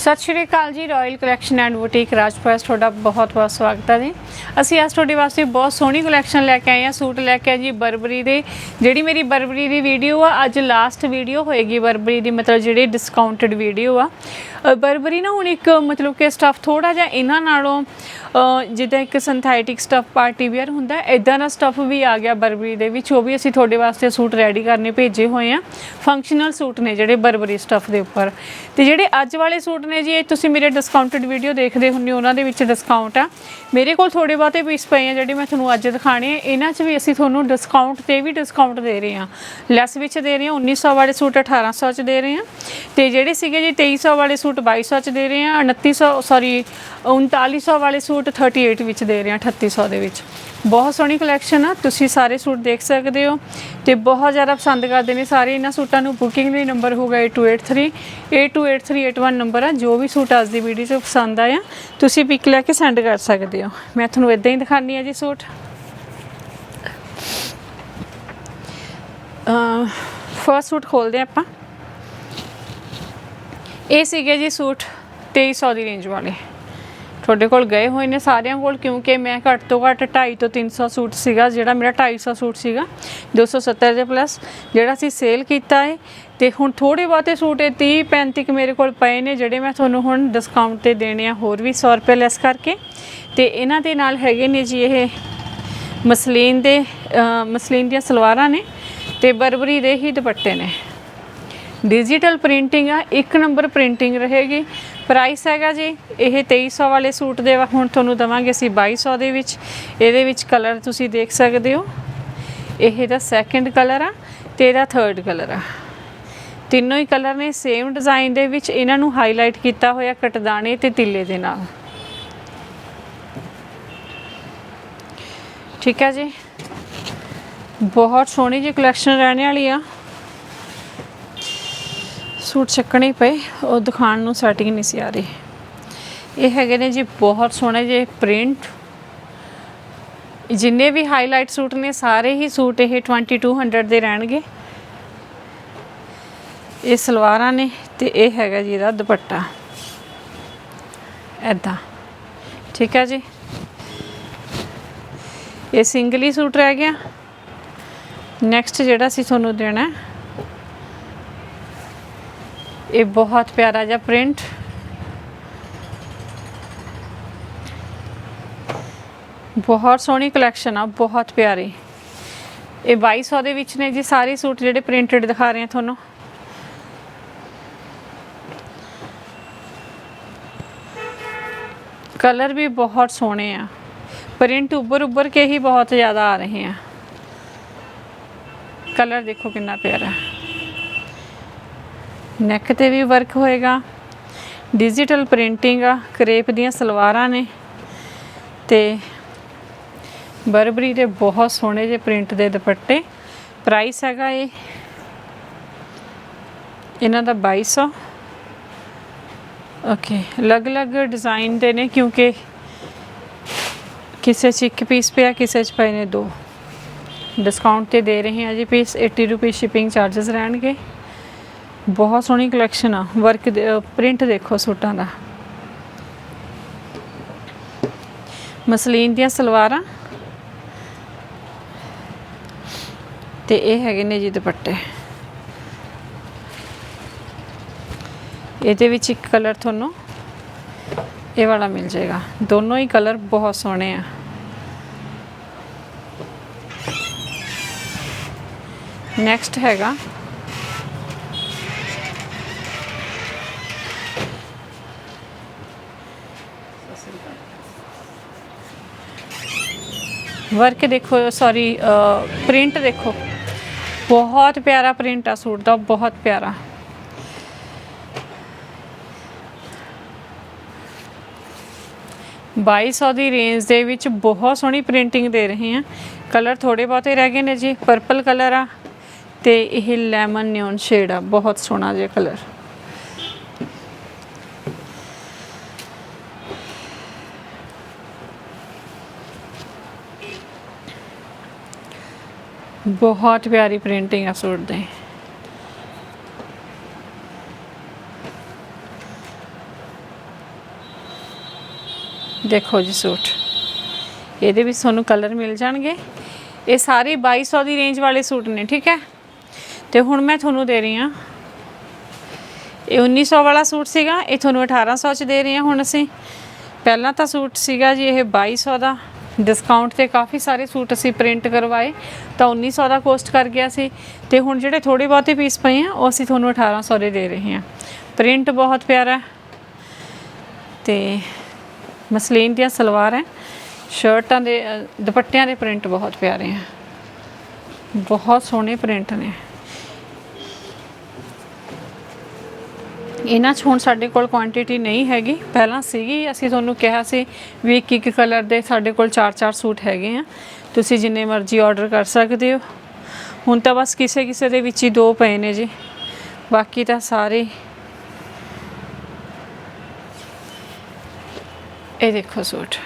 ਸਤਿ ਸ਼੍ਰੀ ਅਕਾਲ ਜੀ royal collection and boutique Rajpas ਤੁਹਾਡਾ ਬਹੁਤ ਬਹੁਤ ਸਵਾਗਤ ਹੈ ਜੀ। ਅਸੀਂ ਅੱਜ ਤੁਹਾਡੇ ਵਾਸਤੇ ਬਹੁਤ ਸੋਹਣੀ ਕਲੈਕਸ਼ਨ ਲੈ ਕੇ ਆਏ ਹਾਂ, ਸੂਟ ਲੈ ਕੇ ਆਏ ਜੀ ਬਰਬਰੀ ਦੇ। ਜਿਹੜੀ ਮੇਰੀ ਬਰਬਰੀ ਦੀ ਵੀਡੀਓ ਆ, ਅੱਜ ਲਾਸਟ ਵੀਡੀਓ ਹੋਏਗੀ ਬਰਬਰੀ ਦੀ, ਮਤਲਬ ਜਿਹੜੀ ਡਿਸਕਾਊਂਟਡ ਵੀਡੀਓ ਆ। ਬਰਬਰੀ ਨਾ ਹੁਣ ਇੱਕ ਮਤਲਬ ਕਿ ਸਟਫ ਥੋੜਾ ਜਿਹਾ ਇਹਨਾਂ ਨਾਲੋਂ ਜਿੱਦਾਂ ਇੱਕ ਸਿੰਥੈਟਿਕ ਸਟਫ ਪਾਰਟੀ ਵੇਅਰ ਹੁੰਦਾ ਇਦਾਂ ਦਾ ਸਟਫ ਵੀ ਆ ਗਿਆ ਬਰਬਰੀ ਦੇ ਵਿੱਚ। ਉਹ ਵੀ ਅਸੀਂ ਤੁਹਾਡੇ ਵਾਸਤੇ ਸੂਟ ਰੈਡੀ ਕਰਨੇ, ਭੇਜੇ ਹੋਏ ਆ। ਫੰਕਸ਼ਨਲ ਸੂਟ ਨੇ ਜਿਹੜੇ ਬਰਬਰੀ ਸਟਫ ਦੇ ਉੱਪਰ। ਤੇ ਜਿਹੜੇ ਅੱਜ ਵਾਲੇ ਸੂਟ ਨੇ ਜੀ, ਇਹ ਤੁਸੀਂ ਮੇਰੇ ਡਿਸਕਾਊਂਟਡ ਵੀਡੀਓ ਦੇਖਦੇ ਹੁੰਦੇ ਹੋ, ਉਹਨਾਂ ਦੇ ਵਿੱਚ ਡਿਸਕਾਊਂਟ ਆ। ਮੇਰੇ ਕੋਲ ਥੋੜੇ ਬਹੁਤੇ ਪੀਸ ਪਏ ਆ ਜਿਹੜੇ ਮੈਂ ਤੁਹਾਨੂੰ ਅੱਜ ਦਿਖਾਣੇ ਆ। ਇਹਨਾਂ 'ਚ ਵੀ ਅਸੀਂ ਤੁਹਾਨੂੰ ਡਿਸਕਾਊਂਟ ਤੇ ਵੀ ਡਿਸਕਾਊਂਟ ਦੇ ਰਹੇ ਹਾਂ ਲੈਸ ਵਿੱਚ ਦੇ ਰਹੇ ਹਾਂ 1900 ਵਾਲੇ ਸੂਟ 1800 ਚ ਦੇ ਰਹੇ ਹਾਂ ਤੇ ਜਿਹੜੇ ਸੀਗੇ ਜੀ 2300 ਵਾਲੇ ਸੂਟ 2200 ਚ ਦੇ ਰਹੇ ਹਾਂ 2900 ਸੌਰੀ 3900 ਵਾਲੇ ਸੂਟ 38 ਵਿੱਚ ਦੇ ਰਹੇ ਹਾਂ 3800 ਦੇ ਵਿੱਚ। ਬਹੁਤ ਸੋਹਣੀ ਕਲੈਕਸ਼ਨ ਆ, ਤੁਸੀਂ ਸਾਰੇ ਸੂਟ ਦੇਖ ਸਕਦੇ ਹੋ ਤੇ ਬਹੁਤ ਜ਼ਿਆਦਾ ਪਸੰਦ ਕਰਦੇ ਨੇ ਸਾਰੇ ਇਹਨਾਂ ਸੂਟਾਂ ਨੂੰ। ਬੁਕਿੰਗ ਲਈ ਨੰਬਰ ਹੋਗਾ 8283 828381 ਨੰਬਰ ਆ, ਜੋ ਵੀ ਸੂਟ ਅੱਜ ਦੀ ਵੀਡੀਓ 'ਚ ਪਸੰਦ ਆਇਆ, ਤੁਸੀਂ ਪਿਕ ਲੈ ਕੇ ਸੈਂਡ ਕਰ ਸਕਦੇ ਹੋ। ਮੈਂ ਤੁਹਾਨੂੰ ਇਦਾਂ ਹੀ ਦਿਖਾਣੀ ਆ ਜੀ ਸੂਟ। ਫਰਸਟ ਸੂਟ ਖੋਲਦੇ ਹਾਂ ਆਪਾਂ। ਇਹ ਸੀਗੇ ਜੀ ਸੂਟ 2300 ਦੀ ਰੇਂਜ ਵਾਲੇ। ਤੁਹਾਡੇ ਕੋਲ ਗਏ ਹੋਏ ਨੇ ਸਾਰਿਆਂ ਕੋਲ, ਕਿਉਂਕਿ ਮੈਂ ਘੱਟ ਤੋਂ ਘੱਟ 250 ਤੋਂ 300 ਸੂਟ ਸੀਗਾ, ਜਿਹੜਾ ਮੇਰਾ 250 ਸੂਟ ਸੀਗਾ 270 ਦੇ ਪਲੱਸ ਜਿਹੜਾ ਅਸੀਂ ਸੇਲ ਕੀਤਾ ਹੈ ਤੇ ਹੁਣ ਥੋੜੇ ਬਹੁਤੇ ਸੂਟ ਇਹ 30 35 ਕੁ ਮੇਰੇ ਕੋਲ ਪਏ ਨੇ, ਜਿਹੜੇ ਮੈਂ ਤੁਹਾਨੂੰ ਹੁਣ ਡਿਸਕਾਊਂਟ ਤੇ ਦੇਣੇ ਆ ਹੋਰ ਵੀ 100 ਰੁਪਏ ਲੈਸ ਕਰਕੇ। ਤੇ ਇਹਨਾਂ ਦੇ ਨਾਲ ਹੈਗੇ ਨੇ ਜੀ ਇਹ ਮਸਲੀਨ ਦੇ ਮਸਲੀਨ ਦੀਆਂ ਸਲਵਾਰਾਂ ਨੇ ਤੇ ਬਰਬਰੀ ਦੇ ਹੀ ਦੁਪੱਟੇ ਨੇ। ਡਿਜੀਟਲ ਪ੍ਰਿੰਟਿੰਗ ਆ, ਇੱਕ ਨੰਬਰ ਪ੍ਰਿੰਟਿੰਗ ਰਹੇਗੀ। ਪ੍ਰਾਈਸ ਹੈਗਾ ਜੀ, ਇਹ 2300 ਵਾਲੇ ਸੂਟ ਦੇ ਵਾ- ਹੁਣ ਤੁਹਾਨੂੰ ਦਵਾਂਗੇ ਅਸੀਂ 2200 ਦੇ ਵਿੱਚ। ਇਹਦੇ ਵਿੱਚ ਕਲਰ ਤੁਸੀਂ ਦੇਖ ਸਕਦੇ ਹੋ। ਇਹ ਦਾ ਸੈਕੰਡ ਕਲਰ ਆ ਤੇ ਇਹਦਾ ਥਰਡ ਕਲਰ ਆ। ਤਿੰਨੋਂ ਹੀ ਕਲਰ ਨੇ ਸੇਮ ਡਿਜ਼ਾਈਨ ਦੇ ਵਿੱਚ ਇਹਨਾਂ ਨੂੰ ਹਾਈਲਾਈਟ ਕੀਤਾ ਹੋਇਆ ਕਟਦਾਣੇ ਤੇ ਤਿੱਲੇ ਦੇ ਨਾਲ। ਠੀਕ ਹੈ ਜੀ। ਬਹੁਤ ਸੋਹਣੀ ਜਿਹੀ ਕਲੈਕਸ਼ਨ ਰਹਿਣੇ ਵਾਲੀ ਆ। ਸੂਟ ਚੱਕਣੇ ਪਏ ਉਹ ਦਿਖਾਣ ਨੂੰ ਸੈਟਿੰਗ ਨਹੀਂ ਸੀ ਆ ਰਹੀ। ਇਹ ਹੈਗੇ ਨੇ ਜੀ ਬਹੁਤ ਸੋਹਣੇ ਜੇ ਪ੍ਰਿੰਟ ਜਿੰਨੇ ਵੀ ਹਾਈਲਾਈਟ ਸੂਟ ਨੇ ਸਾਰੇ ਹੀ ਸੂਟ ਇਹ 2200 ਦੇ ਰਹਿਣਗੇ। ਇਹ ਸਲਵਾਰਾਂ ਨੇ ਤੇ ਇਹ ਹੈਗਾ ਜੀ ਇਹਦਾ ਦੁਪੱਟਾ। ਐਦਾਂ ਠੀਕ ਹੈ ਜੀ। ਇਹ ਸਿੰਗਲ ਹੀ ਸੂਟ ਰਹਿ ਗਿਆ। ਨੈਕਸਟ ਜਿਹੜਾ ਸੀ ਤੁਹਾਨੂੰ ਦੇਣਾ ਹੈ, ਇਹ ਬਹੁਤ ਪਿਆਰਾ ਜਿਹਾ ਪ੍ਰਿੰਟ। ਬਹੁਤ ਸੋਹਣੀ ਕਲੈਕਸ਼ਨ ਆ, ਬਹੁਤ ਪਿਆਰੀ। ਇਹ 2200 ਦੇ ਵਿੱਚ ਨੇ ਜੀ, ਸਾਰੇ ਸੂਟ ਜਿਹੜੇ ਪ੍ਰਿੰਟਡ ਦਿਖਾ ਰਹੇ ਆ ਤੁਹਾਨੂੰ। ਕਲਰ ਵੀ ਬਹੁਤ ਸੋਹਣੇ ਆ। ਪ੍ਰਿੰਟ ਉੱਭਰ ਉੱਭਰ ਕੇ ਹੀ ਬਹੁਤ ਜ਼ਿਆਦਾ ਆ ਰਹੇ ਆ। ਕਲਰ ਦੇਖੋ ਕਿੰਨਾ ਪਿਆਰਾ। ਨੈਕ ਤੇ ਵੀ ਵਰਕ ਹੋਏਗਾ। ਡਿਜੀਟਲ ਪ੍ਰਿੰਟਿੰਗ ਆ, ਕਰੇਪ ਦੀਆਂ ਸਲਵਾਰਾਂ ਨੇ। ਤੇ ਬਰਬਰੀ ਦੇ ਬਹੁਤ ਸੋਹਣੇ ਜਿਹੇ ਪ੍ਰਿੰਟ ਦੇ ਦੁਪੱਟੇ। ਪ੍ਰਾਈਸ ਹੈਗਾ ਇਹ। ਇਹਨਾਂ ਦਾ 2200 ਓਕੇ ਅਲੱਗ-ਅਲੱਗ ਡਿਜ਼ਾਈਨ ਦੇ ਨੇ ਕਿਉਂਕਿ ਕਿਸੇ 'ਚ ਇੱਕ ਪੀਸ ਪਿਆ, ਕਿਸੇ 'ਚ ਪਏ ਨੇ ਦੋ। ਡਿਸਕਾਊਂਟ ਤੇ ਦੇ ਰਹੇ ਹਾਂ ਜੀ ਪੀਸ 80 ਰੁਪਏ ਸ਼ਿਪਿੰਗ ਚਾਰजेस ਰਹਿਣਗੇ। ਬਹੁਤ ਸੋਹਣੀ ਕਲੈਕਸ਼ਨ ਆ। ਵਰਕ ਪ੍ਰਿੰਟ ਦੇਖੋ ਸੂਟਾਂ ਦਾ। ਮਸਲੀਨ ਦੀਆਂ ਸਲਵਾਰਾਂ। ਤੇ ਇਹ ਹੈਗੇ ਨੇ ਜੀ ਦੁਪੱਟੇ। ਇਹਦੇ ਵਿੱਚ ਇੱਕ ਕਲਰ ਤੁਹਾਨੂੰ ਇਹ ਵਾਲਾ ਮਿਲ ਜਾਏਗਾ। ਦੋਨੋਂ ਹੀ ਕਲਰ ਬਹੁਤ ਸੋਹਣੇ ਆ। ਨੈਕਸਟ ਹੈਗਾ ਵਰਕ ਦੇਖੋ ਸੌਰੀ ਪ੍ਰਿੰਟ ਦੇਖੋ। ਬਹੁਤ ਪਿਆਰਾ ਪ੍ਰਿੰਟ ਆ ਸੂਟ ਦਾ, ਬਹੁਤ ਪਿਆਰਾ। ਬਾਈ ਸੌ ਦੀ ਰੇਂਜ ਦੇ ਵਿੱਚ ਬਹੁਤ ਸੋਹਣੀ ਪ੍ਰਿੰਟਿੰਗ ਦੇ ਰਹੇ ਆ ਕਲਰ ਥੋੜੇ ਬਹੁਤੇ ਰਹਿ ਗਏ ਨੇ ਜੀ ਪਰਪਲ ਕਲਰ ਆ ਤੇ ਇਹ ਲੈਮਨ ਨਿਓਨ ਸ਼ੇਡ ਆ, ਬਹੁਤ ਸੋਹਣਾ ਜਿਹਾ ਕਲਰ ਬਹੁਤ ਪਿਆਰੀ ਪ੍ਰਿੰਟਿੰਗ ਆ ਸੂਟ ਦੇ। ਦੇਖੋ ਜੀ ਸੂਟ। ਇਹਦੇ ਵਿੱਚ ਤੁਹਾਨੂੰ ਕਲਰ ਮਿਲ ਜਾਣਗੇ। ਇਹ ਸਾਰੇ 2200 ਦੀ ਰੇਂਜ ਵਾਲੇ ਸੂਟ ਨੇ, ਠੀਕ ਹੈ? ਤੇ ਹੁਣ ਮੈਂ ਤੁਹਾਨੂੰ ਦੇ ਰਹੀ ਹਾਂ। ਇਹ 1900 ਵਾਲਾ ਸੂਟ ਸੀਗਾ, ਇਹ ਤੁਹਾਨੂੰ 1800 ਚ ਦੇ ਰਹੀ ਹਾਂ ਹੁਣ ਅਸੀਂ। ਪਹਿਲਾਂ ਤਾਂ ਸੂਟ ਸੀਗਾ ਜੀ ਇਹ 2200 ਦਾ। ਡਿਸਕਾਊਂਟ ਤੇ ਕਾਫੀ ਸਾਰੇ ਸੂਟ ਅਸੀਂ ਪ੍ਰਿੰਟ ਕਰਵਾਏ, ਤਾਂ 1900 ਦਾ ਕੋਸਟ ਕਰ ਗਿਆ ਸੀ। ਤੇ ਹੁਣ ਜਿਹੜੇ ਥੋੜੇ ਬਹੁਤੇ ਪੀਸ ਪਏ ਆ, ਉਹ ਅਸੀਂ ਤੁਹਾਨੂੰ 1800 ਦੇ ਦੇ ਰਹੇ ਹਾਂ। ਪ੍ਰਿੰਟ ਬਹੁਤ ਪਿਆਰਾ ਹੈ। ਤੇ ਮਸਲੀਨ ਦੀਆਂ ਸਲਵਾਰ ਹੈ। ਸ਼ਰਟਾਂ ਦੇ ਦੁਪੱਟਿਆਂ ਦੇ ਪ੍ਰਿੰਟ ਬਹੁਤ ਪਿਆਰੇ ਆ। ਬਹੁਤ ਸੋਹਣੇ ਪ੍ਰਿੰਟ ਨੇ। ਇਹਨਾਂ 'ਚ ਹੁਣ ਸਾਡੇ ਕੋਲ ਕੁਆਂਟੀਟੀ ਨਹੀਂ ਹੈਗੀ। ਪਹਿਲਾਂ ਸੀਗੀ, ਅਸੀਂ ਤੁਹਾਨੂੰ ਕਿਹਾ ਸੀ ਵੀ ਇੱਕ ਇੱਕ ਕਲਰ ਦੇ ਸਾਡੇ ਕੋਲ 4-4 ਸੂਟ ਹੈਗੇ ਆ। ਤੁਸੀਂ ਜਿੰਨੇ ਮਰਜ਼ੀ ਆਰਡਰ ਕਰ ਸਕਦੇ ਹੋ। ਹੁਣ ਤਾਂ ਬਸ ਕਿਸੇ ਕਿਸੇ ਦੇ ਵਿੱਚ ਹੀ ਦੋ ਪਏ ਨੇ ਜੀ। ਬਾਕੀ ਤਾਂ ਸਾਰੇ ਇਹ ਦੇਖੋ ਸੂਟ।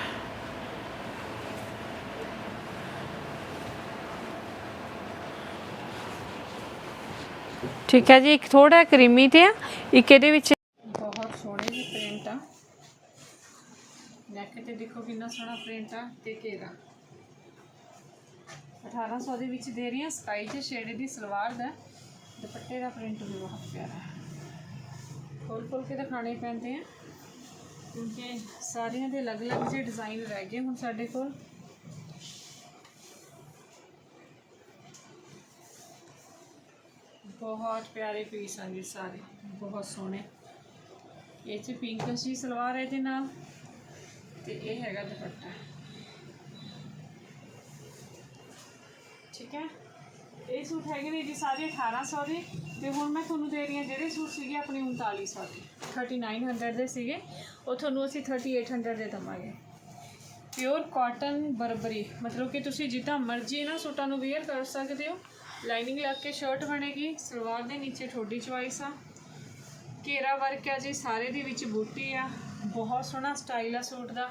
ਠੀਕ ਹੈ ਜੀ, ਇੱਕ ਥੋੜਾ ਕਰੀਮੀ ਤੇ ਆ, ਇੱਕ ਇਹਦੇ ਵਿੱਚ ਬਹੁਤ ਸੋਹਣੇ ਜਿਹੇ ਪ੍ਰਿੰਟ ਆ। ਨੈਕ ਤੇ ਦੇਖੋ ਕਿੰਨਾ ਸੋਹਣਾ ਪ੍ਰਿੰਟ ਆ ਤੇ ਘੇਰਾ 1800 ਦੇ ਵਿੱਚ ਦੇ ਰਹੀ ਹਾਂ ਸਕਾਈ ਜੇ ਸ਼ੇਡ ਦੀ ਸਲਵਾਰ ਦਾ। ਦੁਪੱਟੇ ਦਾ ਪ੍ਰਿੰਟ ਵੀ ਬਹੁਤ ਪਿਆਰਾ ਹੈ। ਖੋਲ ਖੋਲ ਕੇ ਦਿਖਾਣੇ ਪੈਂਦੇ ਆ। ਕਿਉਂਕਿ ਸਾਰਿਆਂ ਦੇ ਅਲੱਗ-ਅਲੱਗ ਜਿਹੇ ਡਿਜ਼ਾਈਨ ਰਹਿ ਗਏ ਹੁਣ ਸਾਡੇ ਕੋਲ। ਬਹੁਤ ਪਿਆਰੇ ਪੀਸ ਆ ਜੀ ਸਾਰੇ, ਬਹੁਤ ਸੋਹਣੇ। ਇਹ ਚ ਪਿੰਕ ਜੀ ਸਲਵਾਰ ਹੈ ਇਹਦੇ ਨਾਲ, ਤੇ ਇਹ ਹੈਗਾ ਦੁਪੱਟਾ। ਠੀਕ ਹੈ? ਇਹ ਸੂਟ ਹੈਗੇ ਨੇ ਜੀ ਸਾਰੇ 1800 ਦੇ, ਤੇ ਹੁਣ ਮੈਂ ਤੁਹਾਨੂੰ ਦੇ ਰਹੀ ਹਾਂ ਜਿਹੜੇ ਸੂਟ ਸੀਗੇ ਆਪਣੇ 3900 ਦੇ। 3900 ਦੇ ਸੀਗੇ, ਉਹ ਤੁਹਾਨੂੰ ਅਸੀਂ 3800 ਦੇ ਦਵਾਂਗੇ। ਪਿਓਰ ਕਾਟਨ ਬਰਬਰੀ, ਮਤਲਬ ਕਿ ਤੁਸੀਂ ਜਿੱਦਾਂ ਮਰਜ਼ੀ ਇਹਨਾਂ ਸੂਟਾਂ ਨੂੰ ਵੇਅਰ ਕਰ ਸਕਦੇ ਹੋ। ਲਾਈਨਿੰਗ ਲੱਗ ਕੇ ਸ਼ਰਟ ਬਣੇਗੀ, ਸਲਵਾਰ ਦੇ ਨੀਚੇ ਤੁਹਾਡੀ ਚੁਆਇਸ ਆ। ਘੇਰਾ ਵਰਕ ਆ ਜੀ, ਸਾਰੇ ਦੇ ਵਿੱਚ ਬੂਟੀ ਆ। ਬਹੁਤ ਸੋਹਣਾ ਸਟਾਈਲ ਆ ਸੂਟ ਦਾ।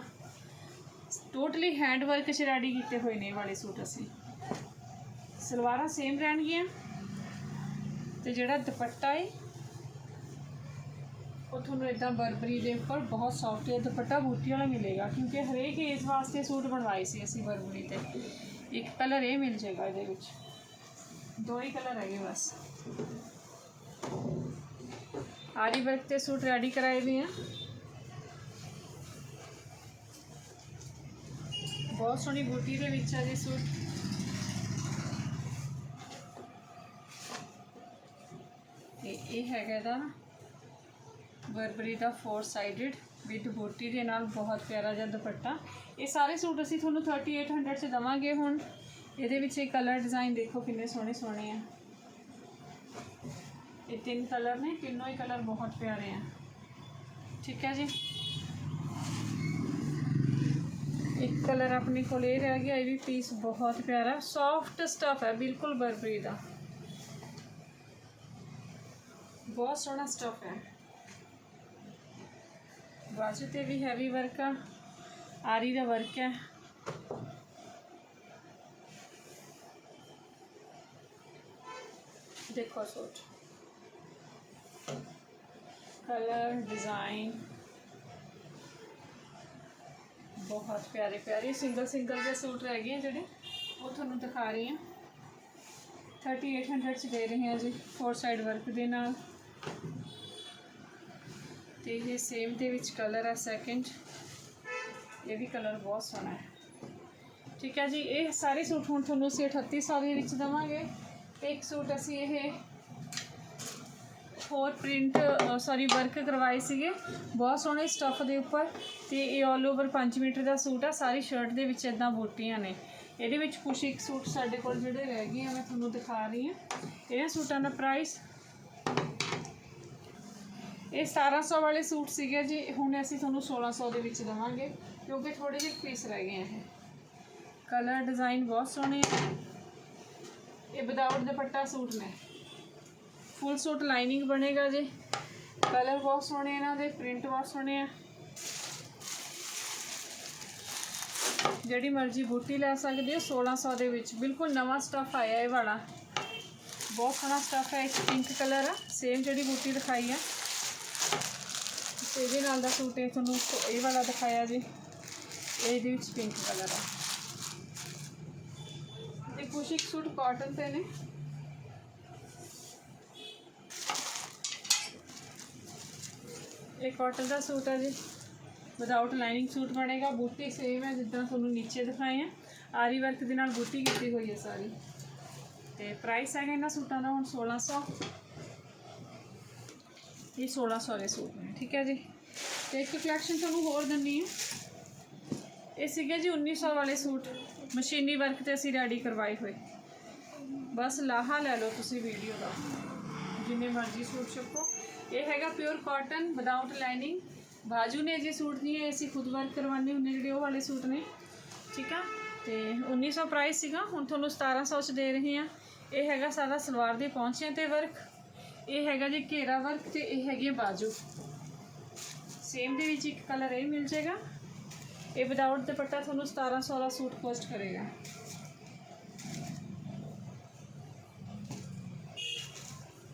ਟੋਟਲੀ ਹੈਂਡ ਵਰਕ ਚ ਰੈਡੀ ਕੀਤੇ ਹੋਏ ਨੇ ਵਾਲੇ ਸੂਟ ਅਸੀਂ। ਸਲਵਾਰਾਂ ਸੇਮ ਰਹਿਣਗੀਆਂ। ਤੇ ਜਿਹੜਾ ਦੁਪੱਟਾ ਹੈ ਉਹ ਤੁਹਾਨੂੰ ਇਦਾਂ ਬਰਬਰੀ ਦੇ ਉੱਪਰ ਬਹੁਤ ਸੌਫਟ ਹੈ ਦੁਪੱਟਾ ਬੂਟੀ ਵਾਲਾ ਮਿਲੇਗਾ, ਕਿਉਂਕਿ ਹਰੇਕ ਏਜ ਵਾਸਤੇ ਸੂਟ ਬਣਵਾਏ ਸੀ ਅਸੀਂ ਬਰਬਰੀ ਤੇ। ਇੱਕ ਕਲਰ ਇਹ ਮਿਲ ਜਾਏਗਾ ਇਹਦੇ ਵਿੱਚ। ਦੋ ਹੀ ਕਲਰ ਹੈਗੇ ਬਸ। ਆਰੀ ਵਰਕ ਤੇ ਸੂਟ ਰੈਡੀ ਕਰਾਏ ਵੀ ਆ। ਬਹੁਤ ਸੋਹਣੀ ਬੂਟੀ ਦੇ ਵਿੱਚ ਆ ਜੀ ਸੂਟ। ਇਹ ਹੈਗਾ ਦਾ Burberry the four sided with bow tie ਦੇ ਨਾਲ ਬਹੁਤ ਪਿਆਰਾ ਜਿਹਾ ਦੁਪੱਟਾ। ਇਹ ਸਾਰੇ ਸੂਟ ਅਸੀਂ ਤੁਹਾਨੂੰ 3800 ਚ ਦਵਾਂਗੇ ਹੁਣ। ਇਹਦੇ ਵਿੱਚ ਇਹ ਕਲਰ ਡਿਜ਼ਾਈਨ ਦੇਖੋ ਕਿੰਨੇ ਸੋਹਣੇ ਸੋਹਣੇ ਆ। ਇਹ ਤਿੰਨ ਕਲਰ ਨੇ, ਤਿੰਨੋਂ ਹੀ ਕਲਰ ਬਹੁਤ ਪਿਆਰੇ ਆ। ਠੀਕ ਹੈ ਜੀ। ਇੱਕ ਕਲਰ ਆਪਣੇ ਕੋਲ ਇਹ ਰਹਿ ਗਿਆ, ਇਹ ਵੀ ਪੀਸ ਬਹੁਤ ਪਿਆਰਾ ਸੌਫਟ ਸਟਫ ਹੈ, ਬਿਲਕੁਲ ਬਰਬਰੀ ਦਾ। ਬਹੁਤ ਸੋਹਣਾ ਸਟਫ ਹੈ। ਬਾਜੂ ਤੇ ਵੀ ਹੈਵੀ ਵਰਕ ਆ, ਆਰੀ ਦਾ ਵਰਕ ਹੈ। ਦੇਖੋ ਸੂਟ ਕਲਰ ਡਿਜ਼ਾਈਨ ਬਹੁਤ ਪਿਆਰੇ ਪਿਆਰੇ ਸਿੰਗਲ ਸਿੰਗਲ ਦੇ ਸੂਟ ਰਹਿ ਗਏ ਆ ਜਿਹੜੇ। ਉਹ ਤੁਹਾਨੂੰ ਦਿਖਾ ਰਹੀ ਹਾਂ। 3800 ਚ ਦੇ ਰਹੇ ਹਾਂ ਜੀ ਫੋਰ ਸਾਈਡ ਵਰਕ ਦੇ ਨਾਲ। ਤੇ ਇਹ ਸੇਮ ਦੇ ਵਿੱਚ ਕਲਰ ਹੈ ਸੈਕਿੰਡ ਇਹ ਵੀ ਕਲਰ ਬਹੁਤ ਸੋਹਣਾ ਹੈ। ਠੀਕ ਹੈ ਜੀ, ਇਹ ਸਾਰੇ ਸੂਟ ਹੁਣ ਤੁਹਾਨੂੰ ਅਸੀਂ 3800 ਦੇ ਵਿੱਚ ਦਵਾਂਗੇ। ਤੇ ਇੱਕ ਸੂਟ ਅਸੀਂ ਇਹ ਹੋਰ ਪ੍ਰਿੰਟ ਸੌਰੀ ਵਰਕ ਕਰਵਾਏ ਸੀਗੇ। ਬਹੁਤ ਸੋਹਣੇ ਸਟੱਫ ਦੇ ਉੱਪਰ ਤੇ ਇਹ ਆਲ ਓਵਰ 5 ਮੀਟਰ ਦਾ ਸੂਟ ਆ, ਸਾਰੀ ਸ਼ਰਟ ਦੇ ਵਿੱਚ ਇਦਾਂ ਬੂਟੀਆਂ ਨੇ। ਇਹਦੇ ਵਿੱਚ ਕੁਛ ਇੱਕ ਸੂਟ ਸਾਡੇ ਕੋਲ ਜਿਹੜੇ ਰਹਿ ਗਏ ਆ, ਮੈਂ ਤੁਹਾਨੂੰ ਦਿਖਾ ਰਹੀ ਹਾਂ। ਇਹਨਾਂ ਸੂਟਾਂ ਦਾ ਪ੍ਰਾਈਸ ਇਹ 1700 ਵਾਲੇ ਸੂਟ ਸੀਗੇ ਜੀ, ਹੁਣ ਅਸੀਂ ਤੁਹਾਨੂੰ 1600 ਦੇ ਵਿੱਚ ਦਵਾਂਗੇ, ਕਿਉਂਕਿ ਥੋੜੇ ਜਿਹੇ ਪੀਸ ਰਹਿ ਗਏ ਆ ਇਹ। ਕਲਰ ਡਿਜ਼ਾਈਨ ਬਹੁਤ ਸੋਹਣੇ ਆ। ਇਹ ਵਿਦਆਊਟ ਦੁਪੱਟਾ ਸੂਟ ਨੇ। ਫੁੱਲ ਸੂਟ ਲਾਈਨਿੰਗ ਬਣੇਗਾ ਜੀ। ਕਲਰ ਬਹੁਤ ਸੋਹਣੇ ਇਹਨਾਂ ਦੇ ਪ੍ਰਿੰਟ ਬਹੁਤ ਸੋਹਣੇ ਆ। ਜਿਹੜੀ ਮਰਜ਼ੀ ਬੂਟੀ ਲੈ ਸਕਦੇ ਹੋ 1600 ਦੇ ਵਿੱਚ। ਬਿਲਕੁਲ ਨਵਾਂ ਸਟਫ ਆਇਆ ਇਹ ਵਾਲਾ। ਬਹੁਤ ਸੋਹਣਾ ਸਟਫ ਹੈ, ਇੱਕ ਪਿੰਕ ਕਲਰ ਆ। ਸੇਮ ਜਿਹੜੀ ਬੂਟੀ ਦਿਖਾਈ ਆ। ਇਹਦੇ ਨਾਲ ਦਾ ਸੂਟ ਇਹ ਤੁਹਾਨੂੰ ਇਹ ਵਾਲਾ ਦਿਖਾਇਆ ਜੀ। ਇਹਦੇ ਵਿੱਚ ਪਿੰਕ ਕਲਰ ਆ। ਤੇ ਕੁਛ ਇੱਕ ਸੂਟ ਕਾਟਨ ਤੇ ਨੇ ਇਹ ਕਾਟਨ ਦਾ ਸੂਟ ਹੈ ਜੀ ਵਿਦਆਊਟ ਲਾਈਨਿੰਗ ਸੂਟ ਬਣੇਗਾ ਬੂਟੀ ਸੇਮ ਹੈ ਜਿੱਦਾਂ ਤੁਹਾਨੂੰ ਨੀਚੇ ਦਿਖਾਏ ਆ ਆਰੀ ਵਰਕ ਦੇ ਨਾਲ ਬੂਟੀ ਕੀਤੀ ਹੋਈ ਹੈ ਸਾਰੀ ਤੇ ਪ੍ਰਾਈਸ ਹੈਗਾ ਇਹਨਾਂ ਸੂਟਾਂ ਦਾ ਹੁਣ 1600 ਇਹ 1600 ਦੇ ਸੂਟ ਨੇ ਠੀਕ ਹੈ ਜੀ ਤੇ ਇੱਕ ਕਲੈਕਸ਼ਨ ਤੁਹਾਨੂੰ ਹੋਰ ਦਿੰਨੀ ਹੈ ਇਹ ਸੀਗੇ ਜੀ 1900 ਵਾਲੇ ਸੂਟ। ਮਸ਼ੀਨੀ ਵਰਕ ਤੇ ਅਸੀਂ ਰੈਡੀ ਕਰਵਾਏ ਹੋਏ। ਬਸ ਲਾਹਾ ਲੈ ਲਓ ਤੁਸੀਂ ਵੀਡੀਓ ਦਾ। ਜਿੰਨੇ ਮਰਜ਼ੀ ਸੂਟ ਚੱਕੋ ਇਹ ਹੈਗਾ ਪਿਓਰ ਕਾਟਨ ਵਿਦਆਊਟ ਲਾਈਨਿੰਗ ਬਾਜੂ ਨੇ ਜੀ ਸੂਟ ਨਹੀਂ ਹੈ ਅਸੀਂ ਖੁਦ ਵਰਕ ਕਰਵਾਉਂਦੇ ਹੁੰਦੇ ਜਿਹੜੇ ਉਹ ਵਾਲੇ ਸੂਟ ਨੇ। ਠੀਕ ਆ? ਤੇ 1900 ਪ੍ਰਾਈਸ ਸੀਗਾ। ਹੁਣ ਤੁਹਾਨੂੰ 1700 ਚ ਦੇ ਰਹੇ ਹਾਂ। ਇਹ ਹੈਗਾ ਸਾਰਾ ਸਲਵਾਰ ਦੇ ਪਹੁੰਚਿਆਂ ਤੇ ਵਰਕ ਇਹ ਹੈਗਾ ਜੀ ਘੇਰਾ ਵਰਕ ਤੇ ਇਹ ਹੈਗੀ ਹੈ ਬਾਜੂ। ਸੇਮ ਦੇ ਵਿੱਚ ਇੱਕ ਕਲਰ ਇਹ ਮਿਲ ਜਾਏਗਾ। ਇਹ ਵਿਦਆਊਟ ਦੁਪੱਟਾ ਤੁਹਾਨੂੰ 1700 ਦਾ ਸੂਟ ਕੋਸਟ ਕਰੇਗਾ।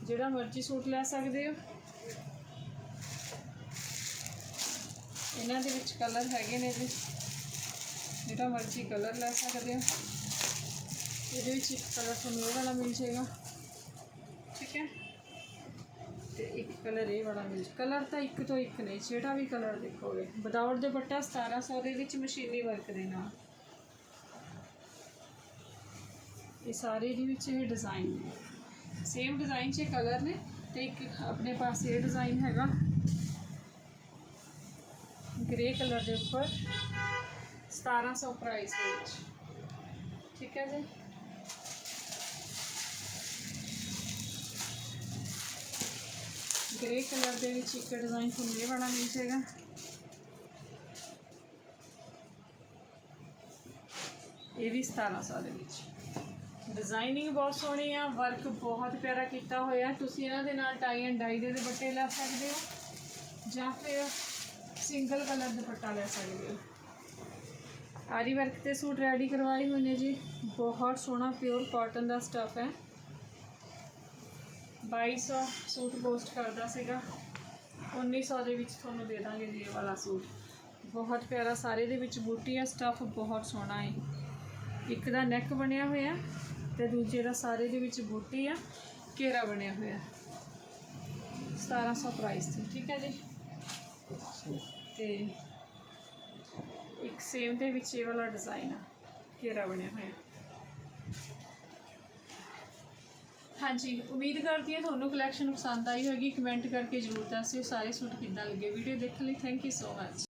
ਜਿਹੜਾ ਮਰਜ਼ੀ ਸੂਟ ਲੈ ਸਕਦੇ ਹੋ। ਇਹਨਾਂ ਦੇ ਵਿੱਚ ਕਲਰ ਹੈਗੇ ਨੇ ਜੀ। ਜਿਹੜਾ ਮਰਜ਼ੀ ਕਲਰ ਲੈ ਸਕਦੇ ਹੋ। ਇਹਦੇ ਵਿੱਚ ਇੱਕ ਕਲਰ ਤੁਹਾਨੂੰ ਇਹ ਵਾਲਾ ਮਿਲ ਜਾਏਗਾ। ਠੀਕ ਹੈ। ਤੇ ਇੱਕ ਕਲਰ ਇਹ ਵਾਲਾ ਮਿਲ ਕਲਰ ਤਾਂ ਇੱਕ ਤੋਂ ਇੱਕ ਨੇ, ਜਿਹੜਾ ਵੀ ਕਲਰ ਦੇਖੋਗੇ ਵਿਦਆਊਟ ਦੁਪੱਟਾ 1700 ਦੇ ਵਿੱਚ ਮਸ਼ੀਨੀ ਵਰਕ ਦੇ ਨਾਲ। ਇਹ ਸਾਰੇ ਦੇ ਵਿੱਚ ਇਹ ਡਿਜ਼ਾਈਨ ਨੇ। ਸੇਮ ਡਿਜ਼ਾਈਨ 'ਚ ਕਲਰ ਨੇ ਤੇ ਇੱਕ ਆਪਣੇ ਪਾਸ ਇਹ ਡਿਜ਼ਾਈਨ ਹੈਗਾ। ਗ੍ਰੇ ਕਲਰ ਦੇ ਉੱਪਰ 1700 ਪ੍ਰਾਈਸ ਦੇ ਵਿੱਚ। ਠੀਕ ਹੈ ਜੀ? ਗ੍ਰੇ ਕਲਰ ਦੇ ਵਿੱਚ ਇੱਕ ਡਿਜ਼ਾਈਨ ਤੁਹਾਨੂੰ ਇਹ ਵਾਲਾ ਮਿਲ ਜਾਏਗਾ। ਇਹ ਵੀ 1700 ਦੇ ਵਿੱਚ। ਡਿਜ਼ਾਈਨਿੰਗ ਬਹੁਤ ਸੋਹਣੀ ਆ ਵਰਕ ਬਹੁਤ ਪਿਆਰਾ ਕੀਤਾ ਹੋਇਆ। ਤੁਸੀਂ ਇਹਨਾਂ ਦੇ ਨਾਲ ਟਾਈ ਐਂਡ ਡਾਈ ਦੇ ਦੁਪੱਟੇ ਲੈ ਸਕਦੇ ਹੋ, ਜਾਂ ਫਿਰ ਸਿੰਗਲ ਕਲਰ ਦੁਪੱਟਾ ਲੈ ਸਕਦੇ ਹੋ। ਆਰੀ ਵਰਕ ਤੇ ਸੂਟ ਰੈਡੀ ਕਰਵਾਏ ਹੋਏ ਨੇ ਜੀ। ਬਹੁਤ ਸੋਹਣਾ ਪਿਓਰ ਕਾਟਨ ਦਾ ਸਟਫ ਹੈ। 2200 ਸੂਟ ਪੋਸਟ ਕਰਦਾ ਸੀਗਾ। 1900 ਦੇ ਵਿੱਚ ਤੁਹਾਨੂੰ ਦੇ ਦਾਂਗੇ ਜੀ ਇਹ ਵਾਲਾ ਸੂਟ। ਬਹੁਤ ਪਿਆਰਾ, ਸਾਰੇ ਦੇ ਵਿੱਚ ਬੂਟੀਆਂ ਸਟੱਫ ਬਹੁਤ ਸੋਹਣਾ ਹੈ ਇੱਕ ਦਾ ਨੈਕ ਬਣਿਆ ਹੋਇਆ ਤੇ ਦੂਜੇ ਦਾ ਸਾਰੇ ਦੇ ਵਿੱਚ ਬੂਟੀ ਆ, ਘੇਰਾ ਬਣਿਆ ਹੋਇਆ। 1700 ਪ੍ਰਾਈਸ ਤੇ, ਠੀਕ ਹੈ ਜੀ? ਤੇ ਇੱਕ ਸੇਮ ਦੇ ਵਿੱਚ ਇਹ ਵਾਲਾ ਡਿਜ਼ਾਈਨ ਆ, ਘੇਰਾ ਬਣਿਆ ਹੋਇਆ। ਹਾਂਜੀ, ਉਮੀਦ ਕਰਦੀ ਹਾਂ ਤੁਹਾਨੂੰ ਕਲੈਕਸ਼ਨ ਪਸੰਦ ਆਈ ਹੋਵੇਗੀ। ਕਮੈਂਟ ਕਰਕੇ ਜ਼ਰੂਰ ਦੱਸਿਓ ਸਾਰੇ ਸੂਟ ਕਿੱਦਾਂ ਲੱਗੇ। ਵੀਡੀਓ ਦੇਖਣ ਲਈ ਥੈਂਕ ਯੂ ਸੋ ਮਚ